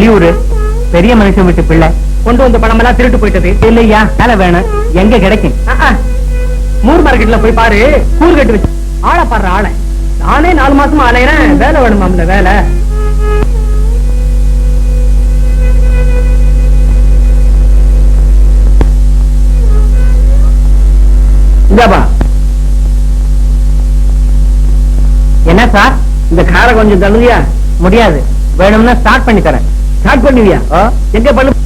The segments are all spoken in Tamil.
வெளியூரு பெரிய மனுஷன் வீட்டு பிள்ளை கொண்டு வந்த பணம் எல்லாம் திருட்டு போயிட்டது. இல்லையா? வேலை வேணும். எங்க கிடைக்கும்? மூர் மார்க்கெட்ல போய் பாரு. கூறு கட்டு வச்சு. ஆளை பாடுற ஆளை. நானே நாலு மாசமா அலையிறேன். வேலை வேணுமாம்ல வேலை. இந்தாப்பா. என்ன சார்? இந்த காரை கொஞ்சம் தள்ளுதியா முடியாது. வேணும்னா ஸ்டார்ட் பண்ணி தரேன் ஸ்டார்ட் பண்ணுவியா எங்க பண்ணு?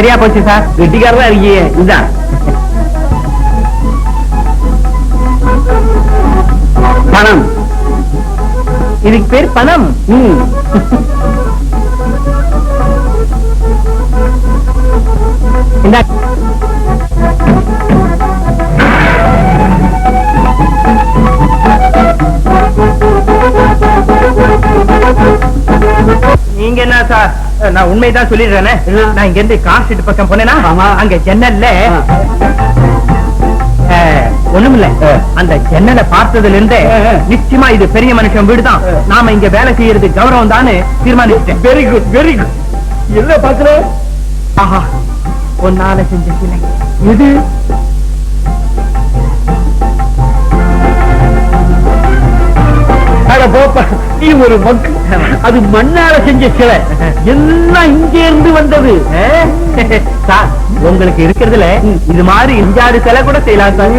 சரியா போச்சு சார். வெட்டிக்காரதான் இருக்கீங்க. இந்தா. பணம். இதுக்கு பேர் பணம். ம். நீங்க என்ன சார்? நான் உண்மைதான் சொல்லிடுறேனே. நான் இங்க இருந்து கார் ஷீட் பக்கம் போனேன்னா அங்க ஜன்னல்ல ஒண்ணுமில்ல. அந்த ஜன்னலை பார்த்ததுல இருந்தே நிச்சயமா இது பெரிய மனுஷன் வீடுதான். நாம இங்க வேலை செய்யறது கௌரவம் தான் தீர்மானிச்சிட்டேன். வெரி குட் வெரி குட் என்ன பாக்குற ஆஹா ஒன்னால செஞ்ச சிலை இது அட போப்பா நீ ஒரு மக்கு அது மண்ணால செஞ்ச சிலை. எல்லாம் இங்க இருந்து வந்தது. சார் உங்களுக்கு இருக்கிறதுல இது மாதிரி இஞ்சாறு சிலை கூட செய்யலாம் சார்.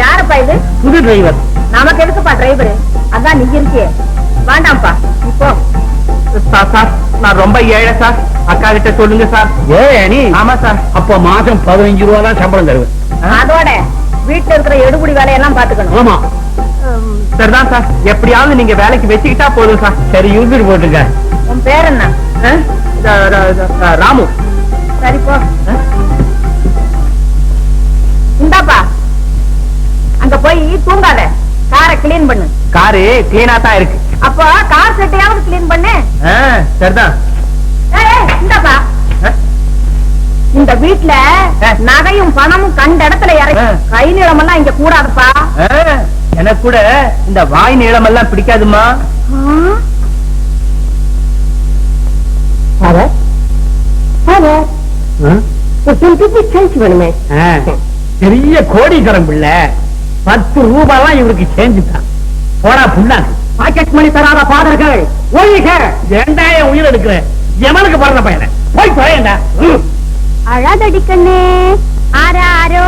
யாரப்பா இது? புது டிரைவர் நமக்கு எதுக்குப்பா டிரைவர் அதான் நீங்க இருக்கியே வேண்டாம்ப்பா இப்போ சார் சார் நான் ரொம்ப ஏழை சார். அக்கா கிட்ட சொல்லுங்க சார். ஏ நீ ஆமா சார். அப்ப மாசம் பதினஞ்சு ரூபா தான் சம்பளம் தருவேன். அதோட வீட்டுல இருக்கிற எடுபடி வேலையெல்லாம் பாத்துக்கணும் ஆமா. சரிதான் சார். எப்படியாவது நீங்க வேலைக்கு வச்சுக்கிட்டா போதும் சார். சரி யூசர் போட்டுங்க உன் பேர் என்ன? ராமு. சரி போ. இந்தாப்பா. அங்க போய் தூங்காத. காரை கிளீன் பண்ணு. காரு கிளீனா தான் இருக்கு. அப்போ கார் செட்டையாவது கிளீன் பண்ணு. சரிதான் இந்தாப்பா? இந்த வீட்ல ஆ. நகையும் பணமும் கண்ட இடத்துல இறங்கி. கை நீளமெல்லாம் இங்க கூடாதுப்பா. எனக்கு கூட இந்த வாய் நீளம் எல்லாம் பிடிக்காதுமா பெரிய பிள்ளை. பத்து ரூபாய் இவருக்கு சேர்ந்துட்டான். போடா புண்ணாக்கு. பாக்கெட் மணி தராத பாதர்கள். ஒழிக. ஏண்டாய உயிர் எடுக்கிறேன் எவனுக்கு பிறந்த பையனை. போய் தொலையண்டா அழாதடி கண்ணே. ஆராரோ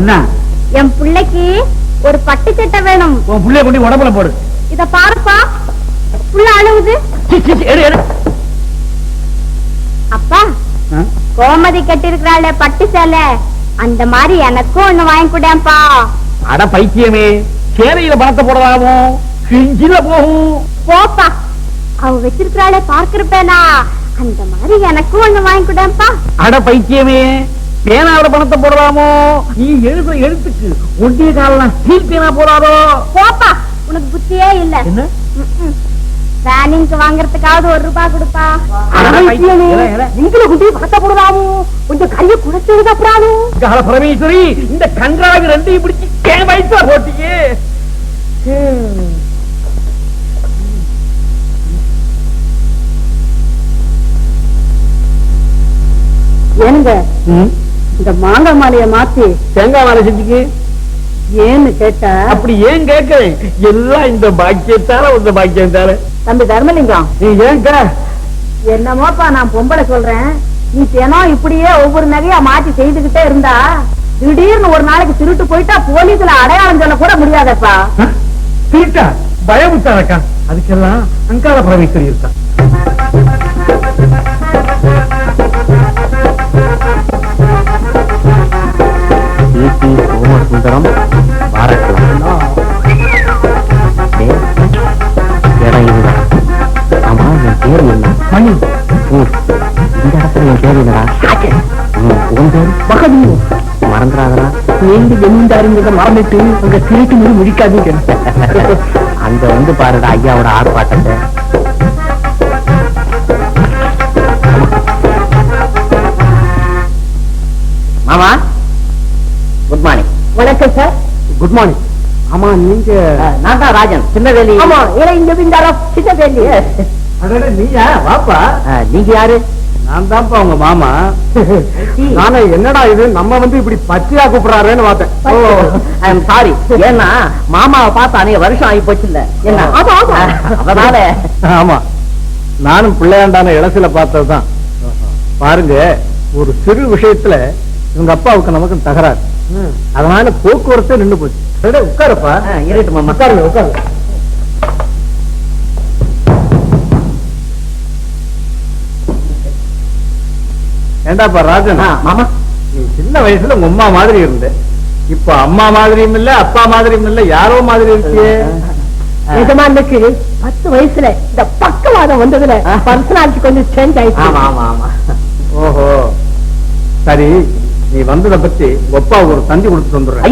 என்ன? என் பிள்ளைக்கு ஒரு பட்டு சட்டை வேணும். உன் புள்ளைய கொண்டு உடம்புல போடு. இத பாருப்பா. புள்ள எடு. அப்பா? கோமதி கட்டிருக்கிறாளே பட்டு சேலை. அந்த மாதிரி எனக்கும் ஒண்ணு வாங்கி கூடப்பா அட பைத்தியமே சேலையில பணத்தை போடலாமோ கிஞ்சில போகும். போப்பா. அவ வச்சிருக்கிறாளே பார்க்கிருப்பேனா அந்த மாதிரி எனக்கும் ஒண்ணு வாங்கி கூடப்பா அட பைத்தியமே பேனாவில பணத்தை போடலாமோ நீ எழுதுற எழுத்துக்கு ஒன்றிய காலம் ஸ்டீல் பேனா போடாதோ? போப்பா உனக்கு புத்தியே இல்ல. என்ன. வேனிங்க்கு வாங்குறதுக்காவது ஒரு ரூபாய் கொடுப்பா. நீங்கள குட்டி பணத்தை போடுறாமோ? கொஞ்சம் கையை குறைச்சதுக்கு அப்புறம் கால பரமேஸ்வரி இந்த கன்றாவி ரெண்டையும் பிடிச்சு வயசுல போட்டீங்க ஏனுங்க? இந்த மாங்காய் மாலைய மாத்தி தேங்காய் வேலை செஞ்சுக்கு. ஏன்னு கேட்டா அப்படி ஏன் கேட்கிறேன் எல்லாம் இந்த பாக்கியத்தால இந்த பாக்கியத்தால. தம்பி தர்மலிங்கம் நீ ஏன்க்கா என்னமோப்பா நான் பொம்பளை சொல்றேன். நீ தினம் இப்படியே ஒவ்வொரு நகையா மாத்தி செய்துகிட்டே இருந்தா திடீர்னு ஒரு நாளைக்கு திருட்டு போயிட்டா போலீஸ்ல அடையாளம் சொல்ல கூட முடியாதப்பா. திருட்டா? பயமுத்தாக்கா அதுக்கெல்லாம் அங்காள பரமேஸ்வரி இருக்கா. ராஜ்குமார் சுந்தரம் பாராட்டலாம் என் பேர் என்ன? மணி. இந்த இடத்துல என் பேர் என்னடா? உன் பேர்? மகதீர் மறந்துடாதடா. வேண்டி வெண்ணிந்தாருங்கிறத மறந்துட்டு அங்க திருட்டு முடி முடிக்காதீங்க அங்க வந்து பாருடா ஐயாவோட ஆர்ப்பாட்டத்தை. வணக்கம் சார். குட் மார்னிங் ஆமா நீங்க நான் தான் ராஜன் சின்னவேலி. ஆமா இலை ஜமீன்தாரா சின்ன வேலி அடடே, நீயா? வாப்பா. நீங்க யாரு? நான் தான்ப்பா உங்க மாமா. நானே என்னடா இது? நம்ம வந்து இப்படி பச்சையா கூப்பிடுறாருன்னு பார்த்தேன். ஓ. ஐ எம் சாரி ஏன்னா மாமாவை பார்த்து அநேக வருஷம் ஆகி போச்சு இல்ல என்ன? ஆமா, ஆமா. அதனால ஆமா. நானும் பிள்ளையாண்டான இளசில பார்த்ததுதான். பாருங்க ஒரு சிறு விஷயத்துல இவங்க அப்பாவுக்கு நமக்கு தகராறு. அதனால போக்குவரத்து நின்னு போச்சு. சரி, உட்காருப்பா. மாமா. உட்காருங்க உட்காருங்க. ஏண்டாப்பா ராஜன்? மாமா. நீ சின்ன வயசுல உங்க அம்மா மாதிரி இருந்த. இப்ப அம்மா மாதிரியும் இல்ல அப்பா மாதிரியும் இல்ல யாரோ மாதிரி இருக்கியே. நிஜமானுக்கு பத்து வயசுல இந்த பக்கவாதம் வந்ததுல பர்சனாலிட்டி கொஞ்சம் சேஞ்ச் ஆயிடுச்சு. ஆமா ஆமா ஆமா. ஓஹோ. சரி நீ வந்தத பத்தி அப்பாவுக்கு ஒரு தந்தி கொடுத்துட்டு வந்துடுறேன்.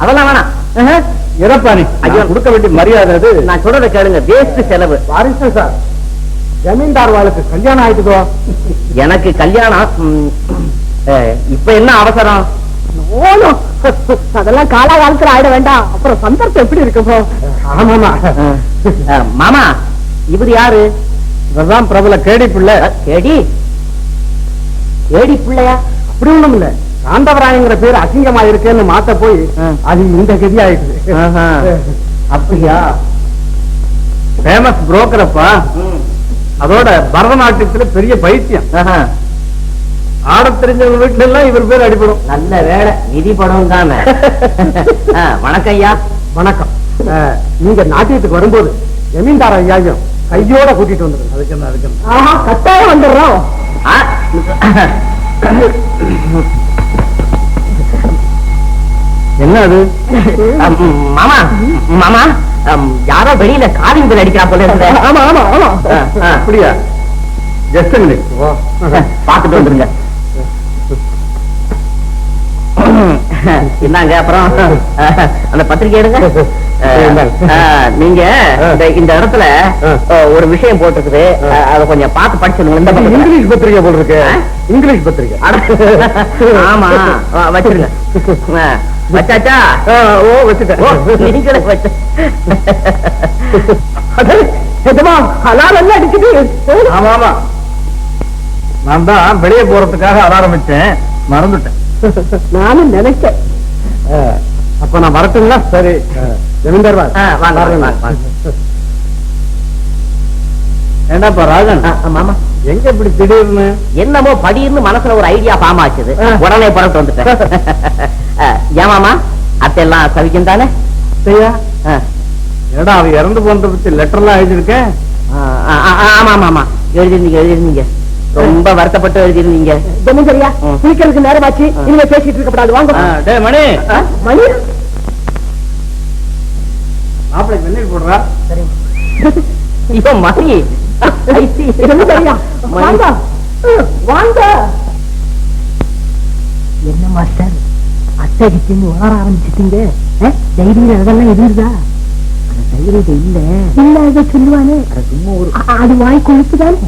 அதெல்லாம் வேணாம். ஆஹா. இறப்பா நீ? ஐயோ ஐயோ. கொடுக்க வேண்டிய மரியாதை அது. நான் சொல்றத கேளுங்க வேஸ்ட் செலவு. வாரிசு சார் ஜமீன்தார் வாழ்க்கை கல்யாணம் ஆயிட்டுதோ எனக்கு கல்யாணம் இப்ப என்ன அவசரம்? அதெல்லாம் காலாகாலத்துல ஆயிட வேண்டாம். அப்புறம் சந்தர்ப்பம் எப்படி இருக்கும் அஹ், மாமா இவர் யாரு? இவர்தான் பிரபல கேடி பிள்ளை. கேடி? கேடி பிள்ளையா? அப்படி ஒண்ணும் இல்ல. காந்தவராயங்கிற பேர் அசிங்கமா இருக்கேன்னு மாத்த போய் அது இந்த கதி ஆஹா. அப்படியா? ஃபேமஸ் புரோக்கரப்பா. அதோட பரதநாட்டியத்துல பெரிய பைத்தியம். ஆடத் தெரிஞ்சவங்க வீட்டுல எல்லாம் இவர் பேர் அடிபடும். நல்ல வேலை. நிதி படம் தானே. வணக்கம் ஐயா. வணக்கம். நீங்க நாட்டியத்துக்கு வரும்போது ஜமீன்தார் ஐயாயும் கையோட கூட்டிட்டு வந்துருங்க. அதுக்கு அதுக்கு கட்டாயம் வந்துடுறோம். என்ன அது? அம், மாமா மாமா அம், யாரோ வெளியில காலிங் பில் அடிக்கிறா போல இருந்த ஆமா ஆமா ஆமா. அப்படியா? ஜஸ்ட் மினிட் பாத்துட்டு வந்துருங்க. என்னங்க அப்புறம்? அந்த பத்திரிக்கை எடுங்க. நீங்க இந்த இடத்துல ஒரு விஷயம் போட்டிருக்குது. அதை கொஞ்சம் பார்த்து படிச்சுடுங்க இந்த. இங்கிலீஷ் பத்திரிகை ஆ? இங்கிலீஷ் பத்திரிகை ஆமா. வச்சிருங்க. வச்சாச்சா? ஓ வச்சுட்டேன். நீங்களே வச்சு. நான் தான் வெளியே போறதுக்காக ஆரம்பிச்சேன் மறந்துட்டேன். நானும் நினைச்சேன். அப்ப நான் வரட்டுங்களா? சரி. ஜமீன்தார். ஏண்டாப்பா ராஜன்? ஆ, ஆ, மாமா எங்க இப்படி திடீர்னு? என்னமோ படின்னு மனசுல ஒரு ஐடியா ஃபார்ம் ஆச்சுது. உடனே புறப்பட்டு வந்துட்டேன். ஆ, ஏன் மாமா? அத்தை எல்லாம் சவிக்கும் தானே? ஏடா அவ இறந்து போனதை பத்தி லெட்டர் எல்லாம் எழுதியிருக்கேன் ஆ, ஆமா ஆமா ஆமா. எழுதிருந்தீங்க எழுதிருந்தீங்க. ரொம்ப வருத்தப்பட்டு எழுதிருந்தீங்க. ம். குளிக்கிறதுக்கு நேரமாச்சு ஆ. இனிமே பேசிட்டு இருக்கப்படாது. வாங்க. மணி. மணி. மாப்பிள்ளை வெந்நீர் போடுறா? ஐயோ மணி. வாங்க. என்ன மாஸ்டர்? அத்தை கிட்ட வளர ஆரம்பிச்சிட்டீங்க தைரியம் அதெல்லாம் இருந்ததா அந்த தைரியம் இல்ல. இல்ல இதை சொல்லுவானே. சும்மா ஒரு அது வாய் கொழுப்புதான்.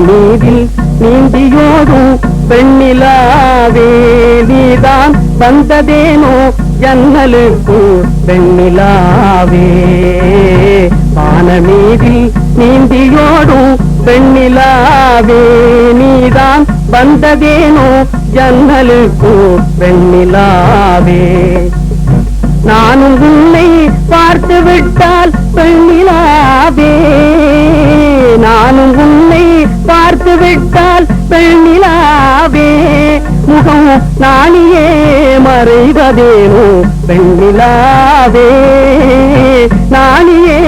வானமீதில் நீந்தியோடும் பெண்ணிலாவே நீதான் வந்ததேனோ ஜன்னலுக்கு பெண்ணிலாவே வானமீதில் நீந்தியோடும் பெண்ணிலாவே நீதான் வந்ததேனோ ஜன்னலுக்கு பெண்ணிலாவே நானும் உன்னை பார்த்து விட்டால் பெண்ணிலாவே நானும் உன்னை பார்த்து விட்டால் பெண்ணிலாவே முகம் நானியே மறைவதேனோ பெண்ணிலாவே நானியே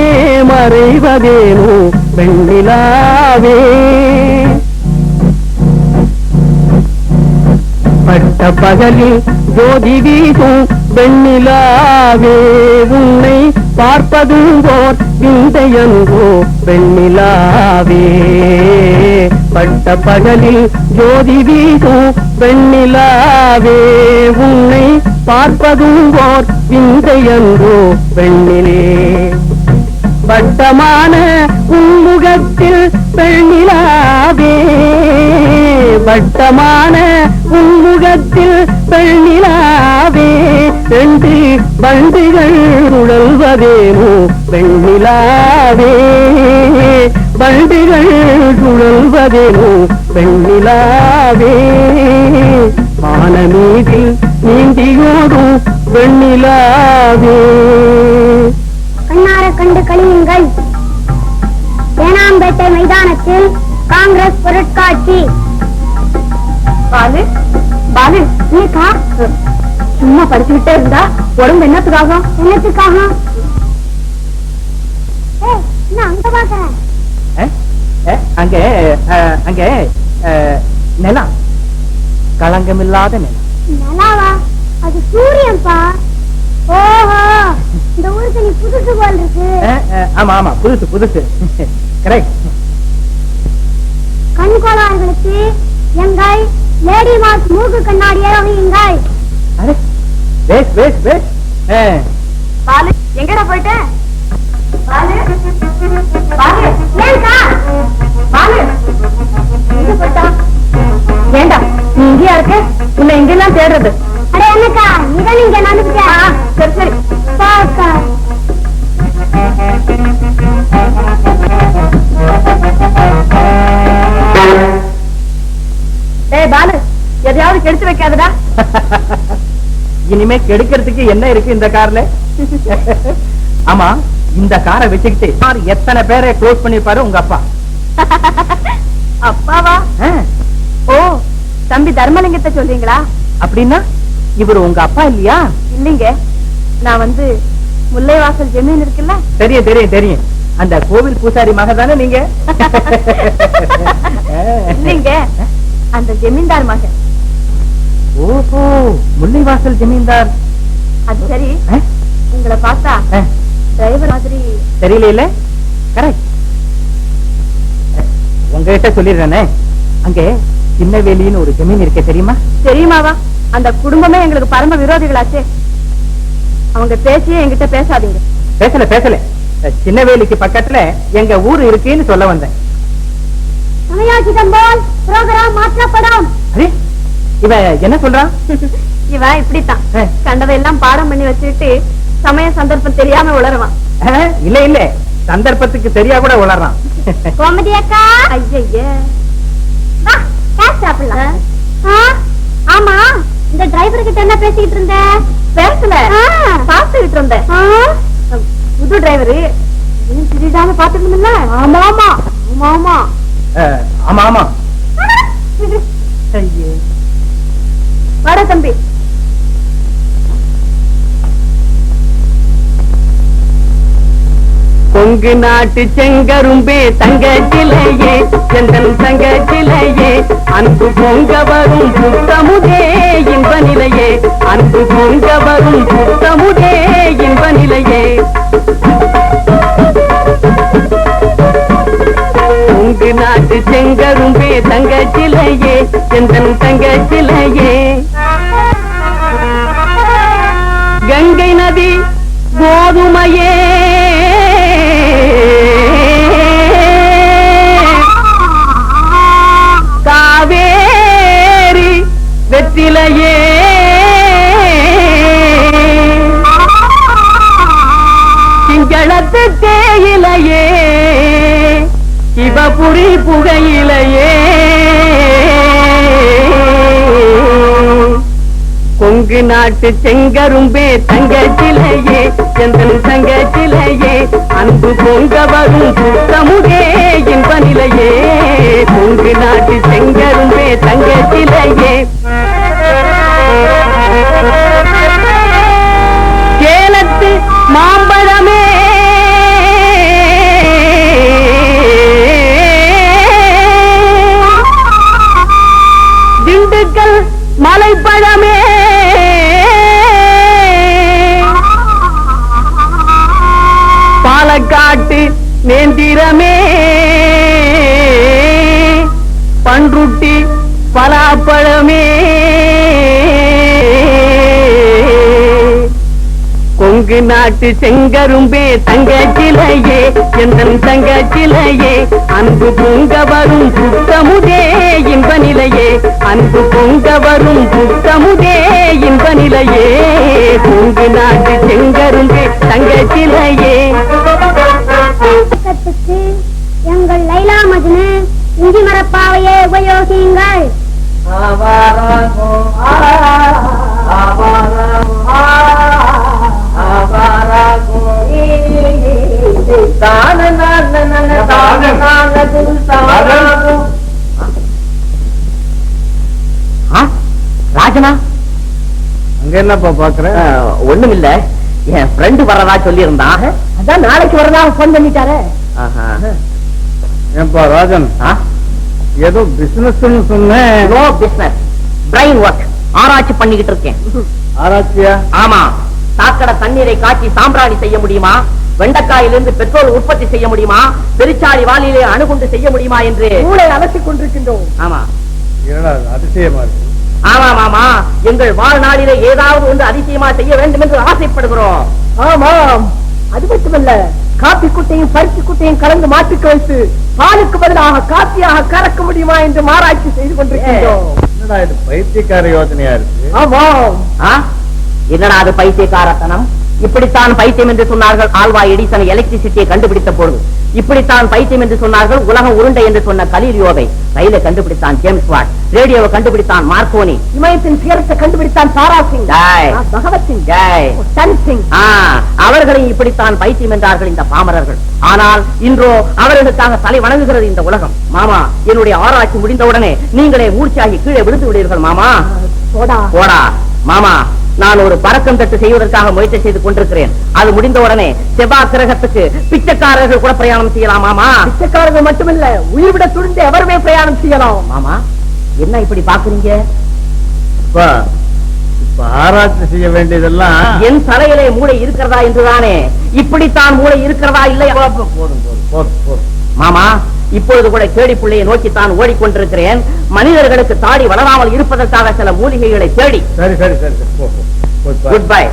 மறைவதேனோ பெண்ணிலாவே பட்ட பகலில் ஜோதி வீசும் வெண்ணிலாவே. உன்னை பார்ப்பதும் போர் விந்தையன்றோ வெண்ணிலாவே. பட்ட பகலில் ஜோதி வீதும் வெண்ணிலாவே. உன்னை பார்ப்பதும் போர் விந்தையன்றோ வெண்ணிலே. வட்டமான உன்முகத்தில் பெண்ணிலாவே வட்டமான உன்முகத்தில் பெண்ணிலாவே என்று வண்டுகள் உழல்வதேனோ பெண்ணிலாவே வண்டுகள் உழல்வதேனோ பெண்ணிலாவே வானமீதில் நீந்தியோடும் வெண்ணிலாவே. கண்ணார கண்டு கழியுங்கள். தேனாம்பேட்டை மைதானத்தில் காங்கிரஸ் பொருட்காட்சி. பாலு பாலு ஏக்கா சும்மா படிச்சுக்கிட்டே இருந்தா உடம்பு என்னத்துக்காகும் என்னத்துக்காக? ஏய் நான் அங்க அங்கே அஹ், அங்கே அஹ், நிலம் களங்கமில்லாத நிலம் நல்லாவா அது சூரியன்பா? ஓஹோ இந்த ஊருக்கு நீ புதுசு போல் இருக்கு. ஆமா ஆமா புதுசு புதுசு. கரெக்ட் கண் கோளாறுகளுக்கு எங்கள் லேடி மார்க் மூக்கு கண்ணாடியை வையுங்கள் அரே பேஸ் பேஸ் பேஸ் பாலு எங்கடா போயிட்ட? பாலு பாலு ஏன்க்கா? பாலு எங்க போயிட்டா? ஏண்டா நீ இங்கேயா இருக்க? உன்னை எங்கெல்லாம் தேடுறது. அட என்னக்கா இதான் இங்க நடந்துக்கிட்டா? சரி சரி. பாக்கா டேய் பாலு எதையாவது கெடுத்து வைக்காதடா. இனிமே கெடுக்கிறதுக்கு என்ன இருக்கு இந்த கார்ல? ஆமா இந்த காரை வச்சுக்கிட்டு கார் எத்தனை பேரை க்ளோஸ் பண்ணிருப்பாரு உங்க அப்பா. அப்பாவா? ஓ தம்பி தர்மலிங்கத்தை சொல்றீங்களா? அப்படின்னா இவர் உங்க அப்பா இல்லையா? இல்லைங்க நான் வந்து முல்லைவாசல் ஜமீன் இருக்குல்ல? தெரியும் தெரியும் தெரியும். அந்த கோவில் பூசாரி மக தானே நீங்க? இல்லைங்க அந்த ஜமீன்தார் மகன். ஓஹோ முல்லைவாசல் ஜமீன்தார். அது சரி. உங்களை பார்த்தா டிரைவர் மாதிரி தெரியல இல்ல கரெக்ட் உங்ககிட்ட சொல்லிடுறேனே. அங்கே சின்னவேலின்னு ஒரு ஜமீன் இருக்க தெரியுமா? தெரியுமாவா? அந்த குடும்பமே எங்களுக்கு பரம விரோதிகளாச்சே. அவங்க பேசியே என்கிட்ட பேசாதீங்க. பேசல பேசல. சின்னவேலிக்கு பக்கத்துல எங்க ஊரு இருக்குன்னு சொல்ல வந்தேன். சமயோசிதம் போல் புரோகிராம் மாற்றப்படும். இவ என்ன சொல்றான் இவன் இப்படித்தான். கண்டதையெல்லாம் பாடம் பண்ணி வச்சுக்கிட்டு சமய சந்தர்ப்பம் தெரியாம உளருவான். இல்ல இல்ல. சந்தர்ப்பத்துக்கு சரியா கூட உளறான் கோமதி அக்கா. ஐயய்ய வா கேஸ் சாப்பிடலாம். ஆ, ஆமா. இந்த டிரைவர் கிட்ட என்ன பேசிக்கிட்டு இருந்த? பேசல. ஆ. பாத்துக்கிட்டு இருந்தேன். ஆ, புது டிரைவரு ஏன் பாத்துட்டு இருந்தல ஆமா ஆமா. ஆமா ஆமா ஆமா. ஆமா ஐயே. வாடா தம்பி. கொங்கு நாட்டு செங்கரும்பே தங்க செந்தன் தங்க அன்பு பொங்க வரும் புத்தமுதே இன்ப நிலையே அன்பு பொங்க வரும் புத்தமுதே இன்ப நிலையே நாட்டு தங்கச்சிலையே தங்க சிலையே செந்தன் தங்க கங்கை நதி கோதுமையே. காவேரி வெற்றிலையே. சிங்களத்து தேயிலை சிவபுரி புகையிலையே. கொங்கு நாட்டு செங்கரும்பே தங்கச்சிலையே செந்தன் தங்கச்சிலையே அன்பு பொங்க வரும் புத்தமுகே இன்ப நிலையே. கொங்கு நாட்டு செங்கரும்பே தங்கச்சிலையே. வாழைப்பழமே பாலக்காட்டு நேந்திரமே கொங்கு நாட்டு செங்கரும்பே தங்க சிலையே எந்தன் தங்க சிலையே அன்பு பொங்க வரும் புத்தமுதே இன்ப நிலையே அன்பு பொங்க வரும் புத்தமுதே இன்ப நிலையே கொங்கு நாட்டு செங்கரும்பே தங்க சிலையே பக்கத்துக்கு எங்கள் லைலா மஜ்னு இஞ்சி மரப்பாவையை உபயோகியுங்கள். ஆ, ராஜனா? அங்க என்னப்பா பாக்குற? ஒண்ணும் இல்ல என் ஃப்ரெண்டு வர்றதா சொல்லியிருந்தான் அதான் நாளைக்கு வரதா போன் பண்ணிட்டாரே. ஏன்பா ராஜன்? ஏதோ பிசினஸ் சொன்னேன். பிசினஸ் ஒர்க் ஆராய்ச்சி பண்ணிக்கிட்டு இருக்கேன். ஆராய்ச்சியா? ஆமா. சாக்கடை தண்ணீரை காய்ச்சி சாம்பிராணி செய்ய முடியுமா? வெண்டைக்காயிலிருந்து பெட்ரோல் உற்பத்தி செய்ய முடியுமா? பெருச்சாளி வாலிலே அணுகுண்டு செய்ய முடியுமா என்று? மூளை அலசிக் கொண்டிருக்கின்றோம். ஆமா. அதிசயமா இருக்கு. ஆமா மாமா எங்கள் வாழ்நாளிலே ஏதாவது ஒன்று அதிசயமா செய்ய வேண்டும் என்று ஆசைப்படுகிறோம். ஆமாம். அது மட்டுமல்ல காப்பி குட்டையும் பருத்தி குட்டையும் கலந்து மாற்றிக்க வைத்து பாலுக்கு பதிலாக காப்பியாக கறக்க முடியுமா என்று ஆராய்ச்சி செய்து கொண்டிருக்கின்றோம். என்னடா இது பைத்தியக்கார யோசனையா இருக்கு? ஆமாம். ஆ? என்னடா அது பைத்தியக்காரத்தனம்? இப்படித்தான் பைத்தியம் என்று சொன்னார்கள் ஆல்வா எடிசன் எலக்ட்ரிசிட்டியை கண்டுபிடித்த பொழுது. இப்படித்தான் பைத்தியம் என்று சொன்னார்கள் உலகம் உருண்டை என்று சொன்ன கலீலியோவை ரயிலை கண்டுபிடித்தான் ஜேம்ஸ் வாட். ரேடியோவை கண்டுபிடித்தான் மார்க்கோனி. இமயத்தின் சிகரத்தை கண்டுபிடித்தான் தாரா சிங். பகவத் சிங். டன் சிங். ஆ, அவர்களையும் இப்படித்தான் பைத்தியம் என்றார்கள் இந்த பாமரர்கள். ஆனால் இன்றோ அவர்களுக்காக தலை வணங்குகிறது இந்த உலகம். மாமா என்னுடைய ஆராய்ச்சி முடிந்தவுடனே நீங்களே மூர்ச்சியாகி கீழே விழுந்து விடுவீர்கள் மாமா. போடா. போடா. மாமா நான் ஒரு பறக்கம் தட்டு செய்வதற்காக முயற்சி செய்து கொண்டிருக்கிறேன். அது முடிந்த உடனே செவ்வாய் கிரகத்துக்கு பிச்சைக்காரர்கள் கூட பிரயாணம் செய்யலாம் மாமா. பிச்சைக்காரர்கள் மட்டுமல்ல உயிர் விட துணிந்து எவருமே பிரயாணம் செய்யலாம். மாமா என்ன இப்படி பாக்குறீங்க ஆராய்ச்சி செய்ய வேண்டியதெல்லாம் என் தலையிலே மூளை இருக்கிறதா என்றுதானே? இப்படித்தான் மூளை இருக்கிறதா இல்லையா? போதும் போதும் போதும் போதும். மாமா இப்பொழுது கூட கேடி பிள்ளையை நோக்கித்தான் ஓடிக்கொண்டிருக்கிறேன். மனிதர்களுக்கு தாடி வளராமல் இருப்பதற்காக சில மூலிகைகளை தேடி. சரி சரி சரி. குட் பை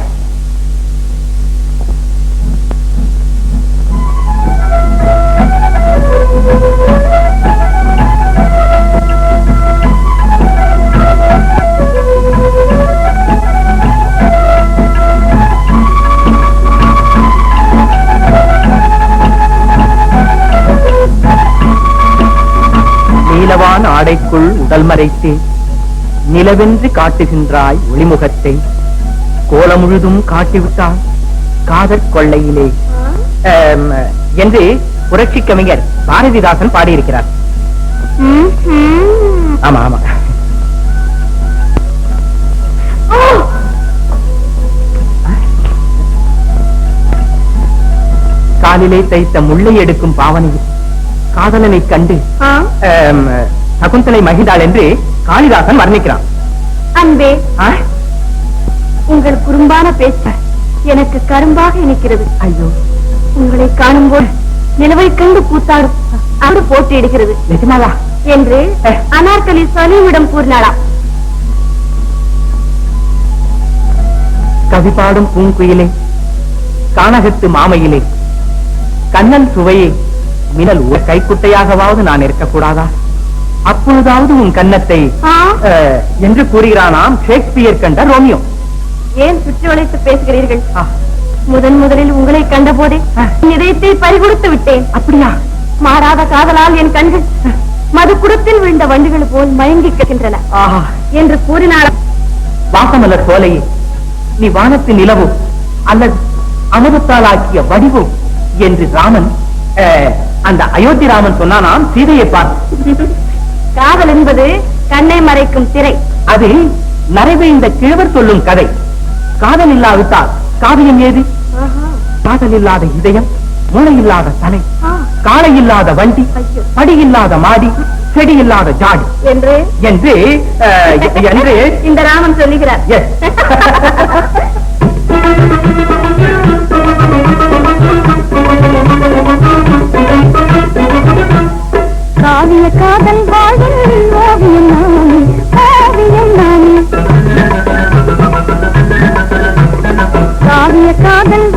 ஆடைக்குள் உடல் மறைத்தே நிலவென்று காட்டுகின்றாய் ஒளிமுகத்தை. கோலம் முழுதும் காட்டிவிட்டாய் காதற் கொள்ளையிலே. என்று புரட்சி கவிஞர் பாரதிதாசன் பாடியிருக்கிறார். ஆமா ஆமா. காலிலே தைத்த முல்லை எடுக்கும் பாவனையில் காதலனை கண்டு சகுந்தலை மகிழ்ந்தாள் என்று காளிதாசன் வர்ணிக்கிறான். அன்பே? உங்கள் குறும்பான பேச்சு எனக்கு கரும்பாக இனிக்கிறது. ஐயோ. உங்களை காணும்போது நிலவை கண்டு கூத்தாடும் அவரு போட்டியிடுகிறது. நிஜமாவா? என்று அனார்கலி சலீமிடம் கூறினாளாம். கவி பாடும் பூங்குயிலே கானகத்து மாமையிலே கண்ணன் சுவையே மினல் ஒரு கைக்குட்டையாகவாவது நான் இருக்கக்கூடாதா? அப்பொழுதாவது உன் கன்னத்தை என்று கூறுகிறானாம் ஷேக்ஸ்பியர் கண்ட ரோமியோ. ஏன் சுற்றி வளைத்து பேசுகிறீர்கள்? முதன் முதலில் உங்களை கண்டபோதே ஆ. என் இதயத்தை பறிகொடுத்து விட்டேன். அப்படியா? மாறாத காதலால் என் கண்கள் மது குடத்தில் விழுந்த வண்டுகள் போல் மயங்கி கிடக்கின்றன. என்று கூறினாள் வாசமலர் சோலையே நீ வானத்து நிலவோ அல்லது அமுதத்தால் ஆக்கிய வடிவோ என்று ராமன் அந்த அயோத்தி ராமன் சொன்னானாம் சீதையை பார்த்து. காதல் என்பது கண்ணை மறைக்கும் திரை. அது நரைவேந்த கிழவர் சொல்லும் கதை. காதல் இல்லாவிட்டால் காவியம் ஏது? காதல் இல்லாத இதயம் மூளை இல்லாத தலை காலை இல்லாத வண்டி படி இல்லாத மாடி செடி இல்லாத ஜாடி. என்று? என்று என்று. இந்த ராமன் சொல்லுகிறார். காவிய காதல் வா வாழும்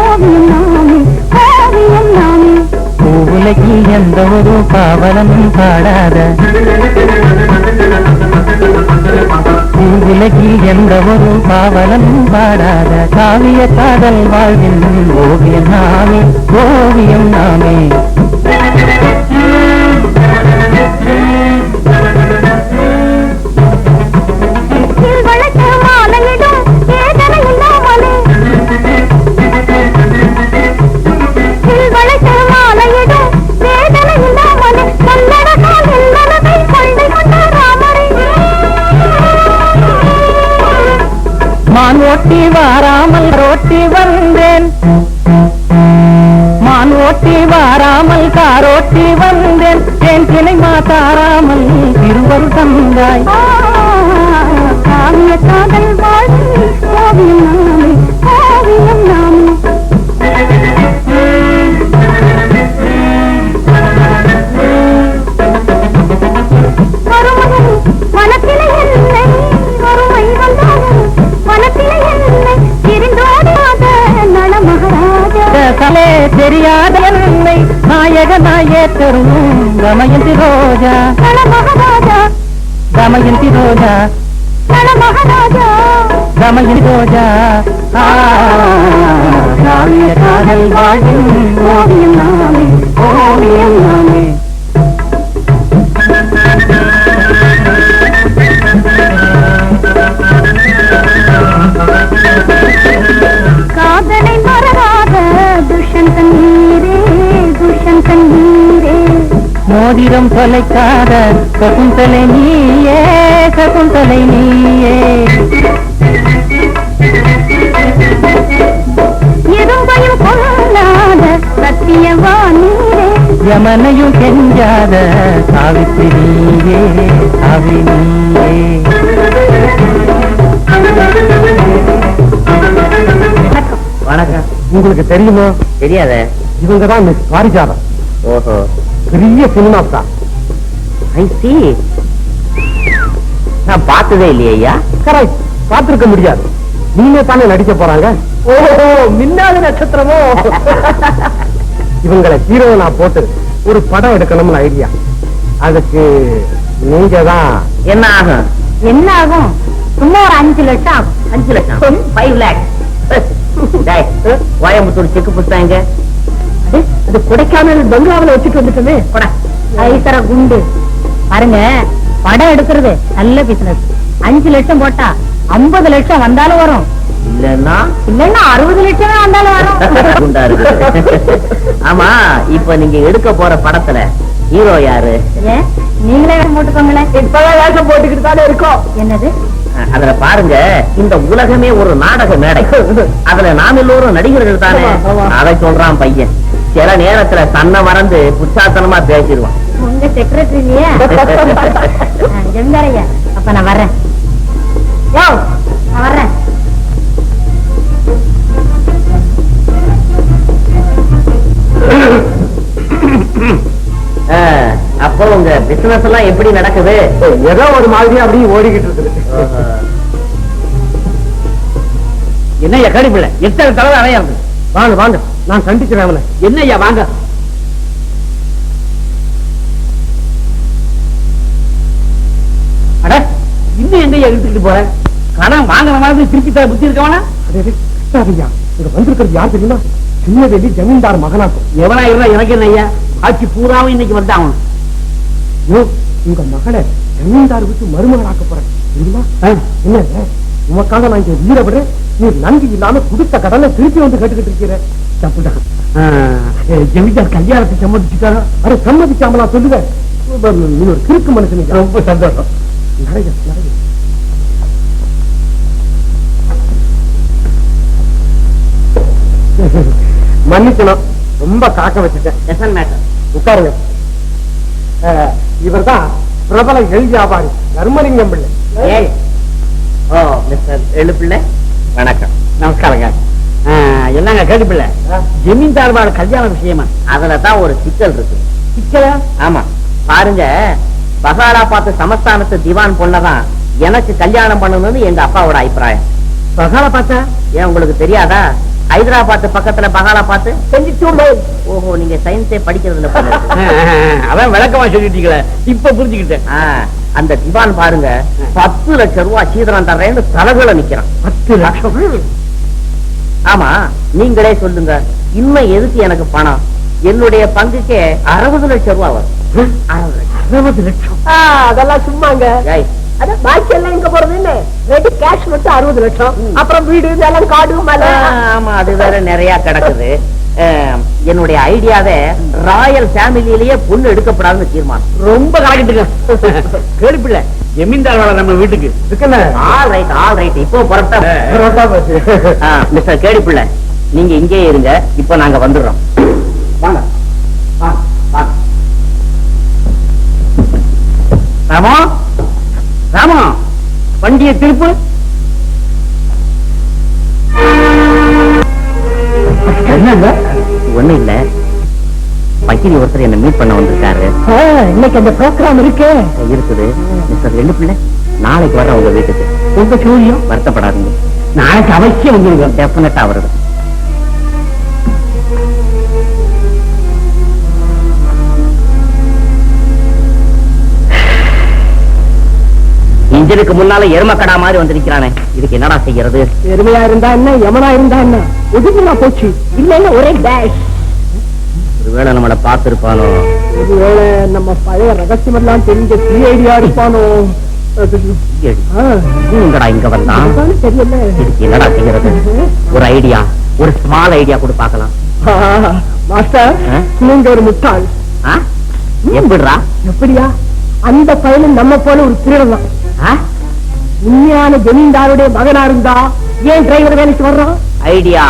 ஓவியம் நாமே ஓவியம் நாமே பூவுலகில் எந்த ஒரு பாவலமும் பாடாத. பூவுலகில் எந்த ஒரு பாவலமும் பாடாத. காவிய காதல் வாழ்வில் ஓவியம் நாமே ஓவியம் நாமே காரோட்டி வந்தேன். என் கிளை மாத்தாராமல் திருவரு தந்தாய் காவிய காதல் ஓவியம் நாமே தெரியாத என்னை ನಾಯಕನಾಯೇತರು ಗಮಯಂತಿ ರೋಜ ಮಹಾರಾಜ ಗಮಯಂತಿ ರೋಜ ಮಹಾರಾಜ ಗಮಯಂತಿ ರೋಜ ಕಾವ್ಯ ಕಾದಲ್ ಬಾಡಿ ಓವಿಯಂ ನಾಮಿ ಓವಿಯಂ ನಾಮಿ மோதிரம் தொலைக்காத சகுந்தலை நீயே சகுந்தலை நீயே. எறும்பையும் கொள்ளாத சத்தியவா நீரே யமனையும் கெஞ்சாத சாவித்திரி நீயே சாவி நீயே. வணக்கம். உங்களுக்கு தெரியுமா? தெரியாத. இவங்க தான் மிஸ் பாரிஜாதம். ஓஹோ. பெரிய சினிமா ஸ்டார் ஐ சி நான் பார்த்ததே இல்லையே ஐயா. கரெக்ட் பார்த்திருக்க முடியாது. நீங்க தானே நடிக்க போறாங்க? ஓஹோ மின்னாத நட்சத்திரமோ? இவங்களை ஹீரோ நான் போட்டு ஒரு படம் எடுக்கணும்னு ஐடியா அதுக்கு நீங்க தான். என்ன ஆகும்? என்ன ஆகும்? சும்மா ஒரு அஞ்சு லட்சம். ஆகும் அஞ்சு லட்சம்? ஃபைவ் லேக்ஸ் டேய் கோயம்புத்தூர் செக்கு புஸ்தாங்க அது கொடைக்கானல் பங்களாவில வச்சுட்டு வந்துட்டோமே. ஐசர குண்டு. பாருங்க படம் எடுக்கிறது நல்ல பிசினஸ் அஞ்சு லட்சம் போட்டா ஐம்பது லட்சம் வந்தாலும் வரும். இல்லன்னா? இல்லன்னா அறுபது லட்சமே வந்தாலும் வரும். குண்டா இருக்குது. ஆமா இப்ப நீங்க எடுக்க போற படத்துல ஹீரோ யாரு? நீங்களே போட்டுக்கோங்களேன். இப்பதான் வேஷம் போட்டுக்கிட்டு தானே இருக்கோம். என்னது? அதுல பாருங்க இந்த உலகமே ஒரு நாடக மேடை. அதுல நாம் எல்லோரும் நடிகர்கள் தானே. அதை சொல்றான் பையன். சில நேரத்துல தன்னை மறந்து புச்சாத்தனமா பேசிடுவான். உங்க செக்ரட்டரி இல்லையா? அப்ப நான் வர்றேன். யோ நான் வர்றேன். அப்போ உங்க பிசினஸ் எல்லாம் எப்படி நடக்குது? ஏதோ ஒரு மாதிரி அப்படியே ஓடிக்கிட்டு இருக்குது. என்ன ஐயா கடிப்பில்ல எத்தனை தடவை அலையாது வாங்க வாங்க. நான் கண்டிக்கிறேன் அவனை. என்ன ஐயா வாங்க. அட இன்னும் எங்க ஐயா இழுத்துக்கிட்டு போற? கடன் வாங்கின மாதிரி திருப்பி தர புத்தி இருக்கவனா? கிருஷ்ணாவையா இங்க வந்திருக்கிறது யார் தெரியுமா? சின்னவேலி ஜமீன்தார் மகனாக்கும். எவனா இருந்தா எனக்கு என்ன ஐயா? ஆட்சி பூராவும் இன்னைக்கு வந்தாகணும் யோ உங்க மகளை ஜமீன்தார் விட்டு மருமகனாக்க போறேன். தெரியுமா? என்ன உமக்காக நான் இங்க விட நீ நன்றி இல்லாம கொடுத்த கடனை திருப்பி வந்து கேட்டுக்கிட்டு இருக்கிற. தப்புடா. ஜமீன்தார் கல்யாணத்தை சம்மதிச்சுட்டாரோ அரை சம்மதிக்காம நான் சொல்லுவேன் நீ ஒரு கிறுக்கு மனுஷன் ரொம்ப சந்தோஷம். நிறைய நிறைய மன்னிக்கணும். ரொம்ப காக்க வச்சுட்டேன். உட்காருங்க. இவர் தான் பிரபல எல் வியாபாரி தர்மலிங்கம் பிள்ளை. எழுப்பிள்ளை வணக்கம். நமஸ்காரங்க. என்னங்க கேட்டுப்பில்ல ஜமீன்தார் வாழ கல்யாண விஷயமா? அதுல தான் ஒரு சிக்கல் இருக்கு. சிக்கலா? ஆமா. பாருங்க பசாரா பார்த்து சமஸ்தானத்து திவான் பொண்ணதான் எனக்கு கல்யாணம் பண்ணணும்னு எங்க அப்பாவோட அபிப்பிராயம். பகால பார்த்தா? ஏன் உங்களுக்கு தெரியாதா? ஹைதராபாத் பக்கத்துல பகாலா பார்த்து? செஞ்சு டூ ஓஹோ நீங்க சயின்ஸே படிக்கிறதுல. அதான் விளக்கமா சொல்லிட்டீங்களே. இப்ப புரிஞ்சுக்கிட்டேன். அந்த திவான் பாருங்க பத்து லட்சம் ரூபாய் சீதனம் தர்றேன்னு தலைகளை நிக்கிறான். பத்து லட்சம்? ஆமா நீங்களே சொல்லுங்க. இன்னும் எதுக்கு எனக்கு பணம்? என்னுடைய பங்குக்கே அறுபது லட்சம் ரூபாய் வரும். அறுபது லட்சம். அதெல்லாம் சும்மாங்க. அதான் பாக்கி எல்லாம் எங்க போறதுன்னு ரெடி கேஷ் மட்டும் அறுபது லட்சம். அப்புறம் வீடு நிலம் காடு மலை. ஆமா அது வேற நிறைய கிடக்குது. என்னுடைய ஐடியாவே ராயல் ஃபேமிலியிலேயே பொண்ணு எடுக்கப்படாதுன்னு தீர்மானம். ரொம்ப கலக்கிட்டுங்க கேள்விப்பில்ல ஜமீன்தார் நம்ம வீட்டுக்கு. இருக்குல்ல ஆல் ரைட் ஆல் ரைட் இப்போ புறப்பட்ட மிஸ்டர் கேடி பிள்ளை நீங்க இங்கே இருங்க. இப்போ நாங்க வந்துடுறோம். வாங்க. வாங்க வாங்க. ராமா? ராமா? வண்டியை திருப்பு. பக்கிரி ஒருத்தர் என்ன மீட் பண்ண வந்திருக்காரு. இன்னைக்கு அந்த ப்ரோக்ராம் இருக்கு. இருக்குது. மிஸ்டர் ரெண்டு பிள்ளை நாளைக்கு வர உங்க வீட்டுக்கு. உங்க சூரியம் வருத்தப்படாதீங்க. நாளைக்கு அவசியம் வந்துருங்க டெஃபினட்டா வருது. இன்ஜினுக்கு முன்னால எருமக்கடா மாதிரி வந்திருக்கிறானே. இதுக்கு என்னடா செய்யறது? எருமையா இருந்தா என்ன யமனா இருந்தா என்ன? ஒதுக்குமா போச்சு? இல்லைன்னா ஒரே டேஷ் ஒருவேளை நம்மள பார்த்திருப்பானோ ஒருவேளை நம்ம பழைய ரகசியம் எல்லாம் தெரிஞ்ச சிஐடியா இருப்பானோ? அது, ஏடி, ஆ, இவன் எங்கடா இங்க வந்தான் அதுதானே தெரியல. இதுக்கு என்னடா செய்யறது? ஒரு ஐடியா ஒரு ஸ்மால் ஐடியா கூட பார்க்கலாம். ஆ, மாஸ்டர்? நீங்க ஒரு முட்டாள்? எப்படிடா? எப்படியா? அந்த பையனும் நம்ம போல ஒரு திருடன் தான்? உண்மையான ஜமீன்தாருடைய மகனா இருந்தா ஏன் டிரைவர் வேலைக்கு வர்றான் idea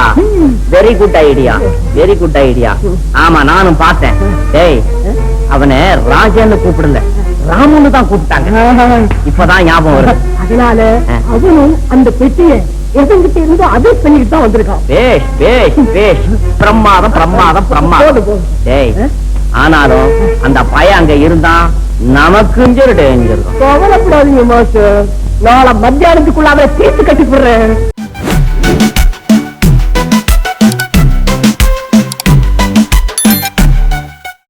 very good idea very good idea ஆமா நானும் பார்த்தேன். டேய் அவனை ராஜன்னு கூப்பிடல. ராமுன்னு தான் கூப்பிட்டாங்க. இப்பதான் ஞாபகம் வருது. அதனால. அவனும் அந்த பெட்டியை எதங்கிட்ட இருந்தோ அதை பண்ணிட்டு தான் வந்திருக்கான். பேஷ் பேஷ் பேஷ். பிரமாதம் பிரமாதம் பிரமாதம். டேய் ஆனாலும் அந்த பையன் அங்க இருந்தான் நமக்கு டேஞ்சர் கவலைப்படாதீங்க மாஸ்டர். நாளை மத்தியானத்துக்குள்ள அவரை தீர்த்து கட்டி போடுறேன்